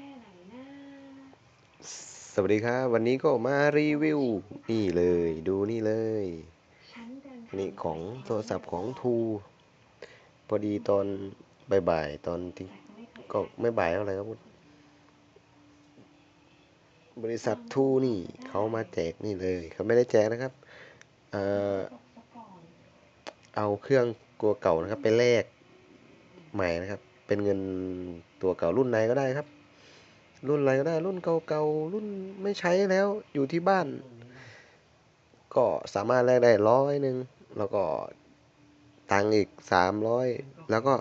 ค่ไหนนะสวัสดีครับ วันนี้ก็มารีวิว นี่เลยดูนี่เลยฉันเดินทางนี่ของโทรศัพท์ของทูพอดีตอนบ่ายๆตอนที่แต่ก็ไม่เคยก็ไม่บ่ายเท่าไหร่ครับบริษัททูนี่เขามาแจกนี่เลยเขาไม่ได้แจกนะครับเอ่อตกซะก่อนเอาเครื่องตัวเก่านะครับ ไปแลกใหม่นะครับ เป็นเงินตัวเก่ารุ่นไหนก็ได้ครับ รุ่นอะไรก็ได้ รุ่นเก่าๆ รุ่นไม่ใช้แล้วอยู่ที่บ้าน ก็สามารถแลกได้ร้อยหนึ่งแล้วก็ตังอีกสามร้อยแล้วก็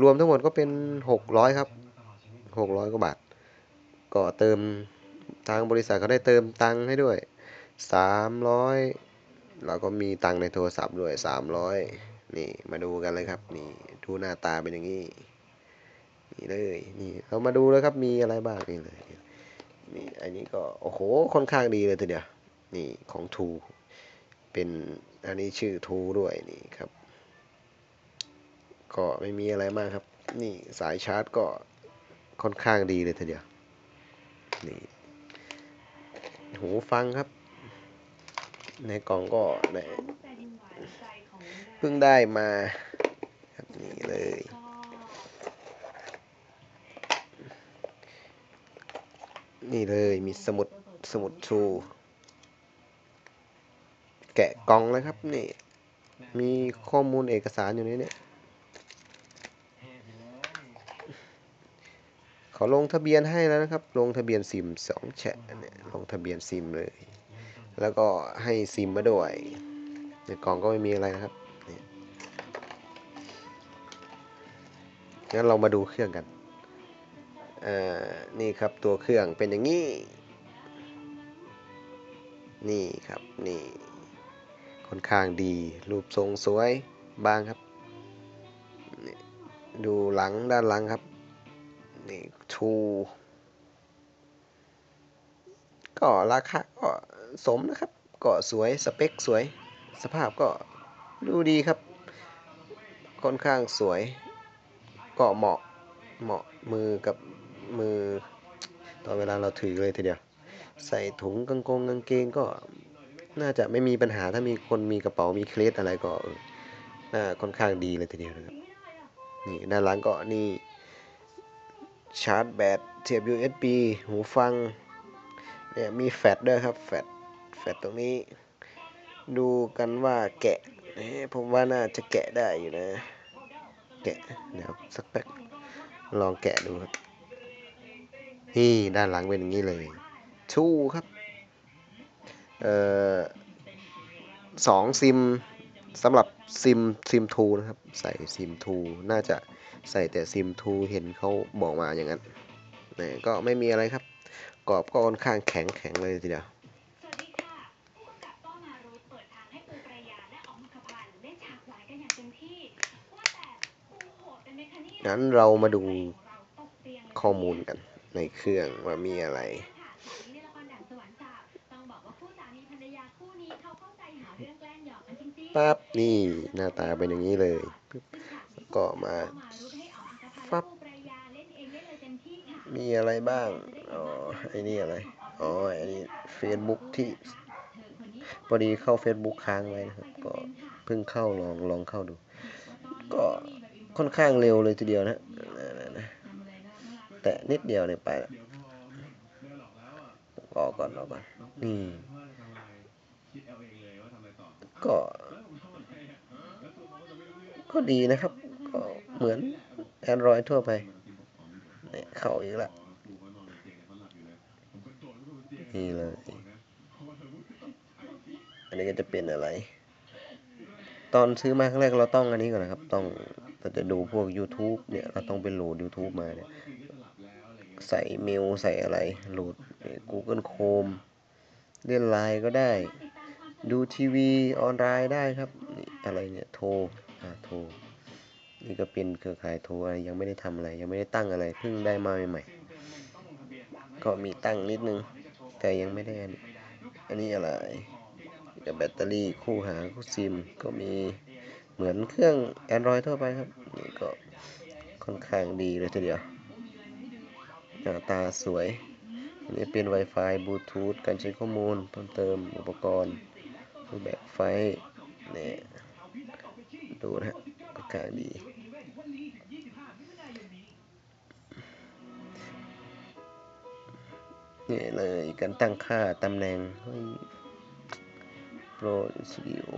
รวมทั้งหมดก็เป็นหกร้อยครับหกร้อยกว่าบาท ก็เติมทางบริษัทเขาได้เติมตังให้ด้วยสามร้อยแล้วก็มีตังในโทรศัพท์ด้วยสามร้อยนี่มาดูกันเลยครับ นี่ดูหน้าตาเป็นอย่างนี้ เลยนี่เรามาดูแล้วครับมีอะไรบ้างนี่เลยนี่อันนี้ก็โอ้โหค่อนข้างดีเลยทีเดียวนี่ของทูเป็นอันนี้ชื่อทูด้วยนี่ครับ ก็ไม่มีอะไรมากครับ นี่สายชาร์จก็ค่อนข้างดีเลยทีเดียวนี่หูฟังครับ ในกล่องก็ได้ฉันเป็นหวานในเพิ่งได้มา ครับนี่เลย นี่เลยมีสมุดสมุดชูแกะกล่องเลยครับนี่ มีข้อมูลเอกสารอยู่ในนี้เขาลงทะเบียนให้แล้วนะครับ ลงทะเบียนซิมสองแฉะเนี่ยลงทะเบียนซิมเลย แล้วก็ให้ซิมมาด้วยในกล่องก็ไม่มีอะไรนะครับงั้นเรามาดูเครื่องกัน อ่านี่ครับตัวเครื่องเป็นอย่างนี้ นี่ครับนี่ค่อนข้างดี รูปทรงสวยบางครับ ดูหลังด้านหลังครับ นี่ทูก็ราคาก็สมนะครับก็สวยสเปคสวย สภาพก็ดูดีครับ ค่อนข้างสวยก็เหมาะเหมาะมือกับ มือตอนเวลาเราถือเลยทีเดียว ใส่ถุงกางกงกางเกงก็น่าจะไม่มีปัญหาถ้ามีคนมีกระเป๋ามีเคลสอะไรก็น่าค่อนข้างดีเลยทีเดียวนะครับนี่ด้านหลังก็นี่ชาร์จแบตเทียบ USB หูฟังเนี่ยมีแฟลชด้วยครับแฟลชแฟลชตรงนี้ ดูกันว่าแกะเอ๊ะผมว่าน่าจะแกะได้อยู่นะ แกะเดี๋ยวสักแป๊บลองแกะดูครับ นี่ด้านหลังเป็นอย่างนี้เลยชูครับเอ่อสองซิมสำหรับซิมซิมทูนะครับ ใส่ซิมทูน่าจะใส่แต่ซิมทูเห็นเขาบอกมาอย่างนั้นนี่ก็ไม่มีอะไรครับ กรอบก็ค่อนข้างแข็งแข็งเลยทีเดียวงั้นเรามาดูข้อมูลกัน ในเครื่องว่ามีอะไรค่ะสามีในละครดังสวรรค์สาบต้องบอกว่าคู่สามีภรรยาคู่นี้เขาเข้าใจหาเรื่องแกล้งหยอกกันจริงๆปั๊บนี่หน้าตาเป็นอย่างนี้เลยปึ๊บก็มาฟับมีอะไรบ้าง อ๋อ ไอ้นี่อะไร อ๋อ ไอ้นี่ Facebook ที่พอดีเข้า Facebook ค้างไว้นะครับ ก็เพิ่งเข้าลองลองเข้าดู ก็ค่อนข้างเร็วเลยทีเดียวนะนะนะ แต่นิดเดียวเนี่ยไปละรอก่อนรอก่อนนี่ ก็ ก็ดีนะครับ ก็เหมือน Android ทั่วไปเนี่ยเข้าอีกล้วนี่เลย อันนี้ก็จะเป็นอะไร ตอนซื้อมาครั้งแรกเราต้องอันนี้ก่อนนะครับ ต้องเราจะดูพวก YouTube เนี่ย เราต้องไปโหลด YouTube มาเนี่ย ใส่เมลใส่อะไรโหลด Google Chrome เล่นไลน์ก็ได้ ดูทีวีออนไลน์ได้ครับนี่อะไรเนี่ยโทรอ่าโทรนี่ก็เป็นเครือข่ายโทรอะไรยังไม่ได้ทำอะไร ยังไม่ได้ตั้งอะไรเพิ่งได้มาใหม่ๆก็มีตั้งนิดนึง แต่ยังไม่ได้อันนี้อันนี้อะไรกับแบตเตอรี่คู่หาคู่ซิมก็มีเหมือนเครื่อง Android ทั่วไปครับนี่ก็ค่อนข้างดีเลยทีเดียว หน้าตาสวย อันนี้เป็น Wi-Fi บลูทูธการใช้ข้อมูลเพิ่มเติมอุปกรณ์รูปแบบไฟเนี่ยดูนะฮะก็กลางดี นี่เลยการตั้งค่าตำแหน่งโปรสตูดิโอ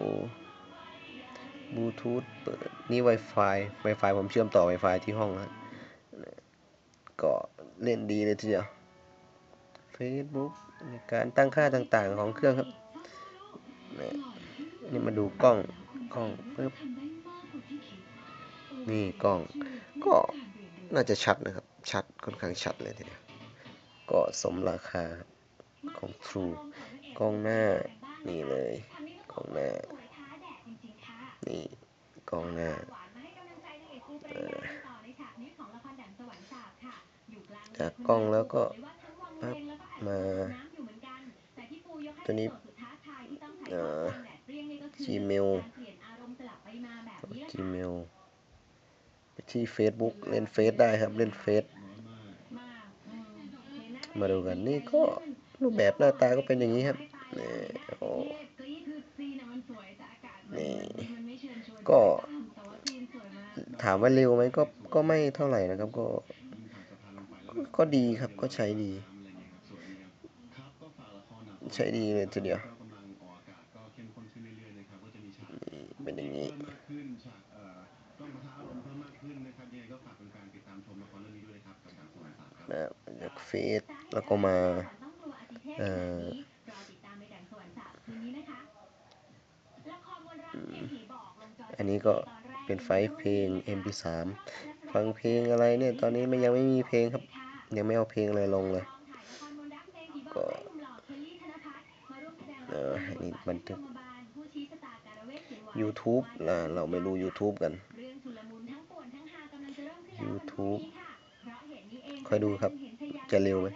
บลูทูธเปิด นี่ Wi-Fi Wi-Fi ผมเชื่อมต่อ Wi-Fi ที่ห้องแล้วก็ เล่นดีเลยทีเดียว Facebook ในการตั้งค่าต่างๆของเครื่องครับนี่นี่มาดูกล้องกล้องปึ๊บนี่กล้อง ก็น่าจะชัดนะครับ ชัดค่อนข้างชัดเลยทีเดียวก็สมราคาของ True กล้องหน้านี่เลยกล้องหน้านี่กล้องหน้า เออ จากกล้องแล้วก็ปั๊บมาตัวนี้เอ่อ Gmail Gmail ไปที่ Facebook เล่นเฟซได้ครับเล่นเฟซมาดูกันนี่ก็รูปแบบหน้าตาก็เป็นอย่างนี้ครับนี่โอ้นี่ก็ถามว่าเร็วไหมก็ก็ไม่เท่าไหร่นะครับก็ ก็ดีครับก็ใช้ดี ใช้ดีเลยทีเดียวเป็นอย่างนี้นะจากเฟซแล้วก็มาเอ่ออันนี้ก็เป็นไฟเพลง MP3 ฟังเพลงอะไรเนี่ย ตอนนี้มันยังไม่มีเพลงครับ ยังไม่เอาเพลงอะไรลงเลย ก็เออนนี้บันทึก YouTube นะเราไม่รู้ YouTube กัน YouTube คอยดูครับ จะเร็วไหม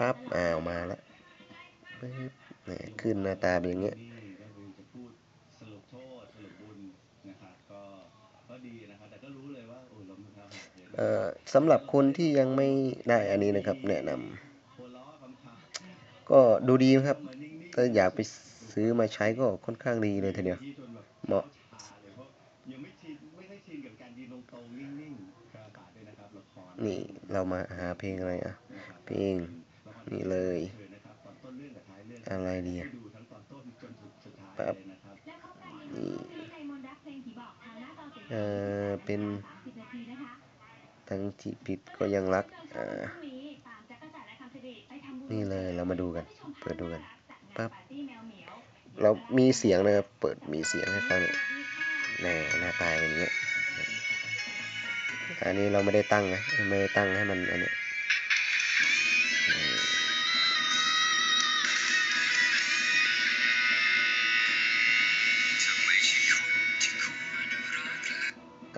ปั๊บอ้าวมาแล้วนี่ขึ้นหน้าตาเป็นอย่างเงี้ย สำหรับคนที่ยังไม่ได้อันนี้นะครับ แนะนำก็ดูดีครับถ้าอยากไปซื้อมาใช้ก็ค่อนข้างดีเลยทีเดียวเหมาะนี่เรามาหาเพลงอะไรอะ เพลงนี่เลย อะไรดีอะแบบนี่เออเป็น ทั้งที่ผิดก็ยังรักอ่านี่เลยเรามาดูกัน เปิดดูกันปั๊บเรามีเสียงนะครับ เปิดมีเสียงให้ฟังเนี่ยแน่หน้าตาเป็นอย่างเงี้ยอันนี้เราไม่ได้ตั้งนะไม่ได้ตั้งให้มันอันนี้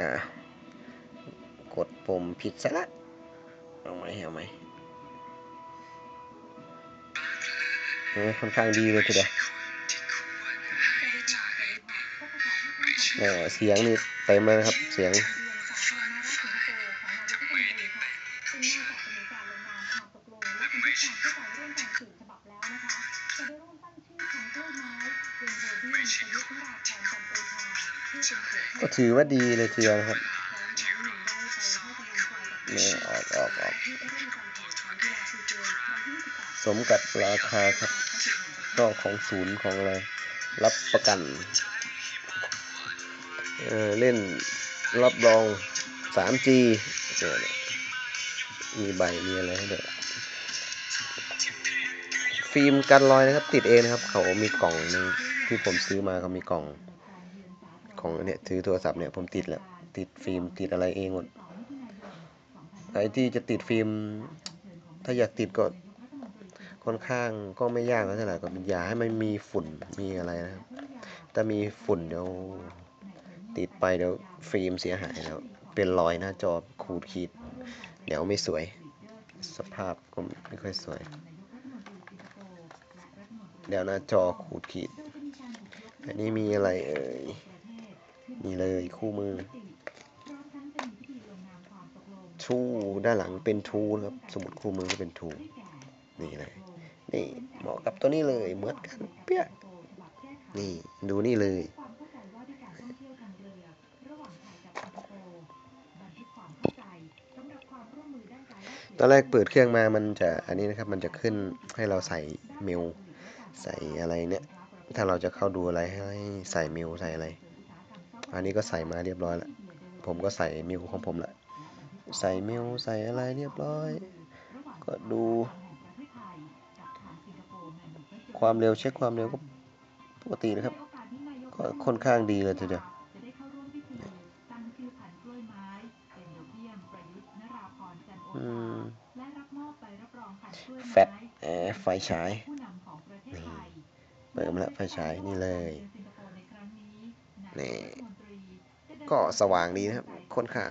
อ่า มผิดซะละเอาไหมเอาไหมเออค่อนข้างดีเลยทีเดียวเออเสียงนี่เต็มเลยครับ เสียงก็ถือว่าดีเลยทีเดียวนะครับ นี่ยออกออกออกสมกับราคาครับก็ของศูนย์ของอะไร รับประกัน เออเล่นรับรอง 3G เนี่ยมีใบมีอะไรให้ด้วยฟิล์มกันรอยนะครับ ติดเองนะครับ เขามีกล่องหนึงที่ผมซื้อมาเขามีกล่อง ของเนี่ยถือโทรศัพท์เนี่ยผมติดแล้ว ติดฟิล์มติดอะไรเองหมด ไอ้ที่จะติดฟิล์ม ถ้าอยากติดก็ค่อนข้างก็ไม่ยากเท่าไหร่ก็อย่าให้มันมีฝุ่นมีอะไรนะครับถ้ามีฝุ่นเดี๋ยวติดไปเดี๋ยวฟิล์มเสียหายแล้ว เป็นรอยหน้าจอขูดขีด เดี๋ยวไม่สวย สภาพก็ไม่ค่อยสวย เดี๋ยวหน้าจอขูดขีด อันนี้มีอะไรเอ่ยนี่เลยคู่มือ ทูด้านหลังเป็นทูนะครับ สมุดคู่มือก็เป็นทูนี่เลยนี่เหมาะกับตัวนี้เลยเหมือนกันเปี้ยนี่ดูนี่เลยตอนแรกเปิดเครื่องมามันจะอันนี้นะครับ มันจะขึ้นให้เราใส่เมลใส่อะไรเนี่ย ถ้าเราจะเข้าดูอะไรให้ใส่เมลใส่อะไร อันนี้ก็ใส่มาเรียบร้อยแล้วผมก็ใส่เมลของผมละ ใส่เมลใส่อะไรเรียบร้อย ก็ดูความเร็วเช็คความเร็วก็ปกตินะครับ ก็ค่อนข้างดีเลยทีเดียวแฟตแอไฟฉาย นี่เปิดมาแล้วไฟฉายนี่เลย นี่ ก็สว่างดีนะครับ ค่อนข้าง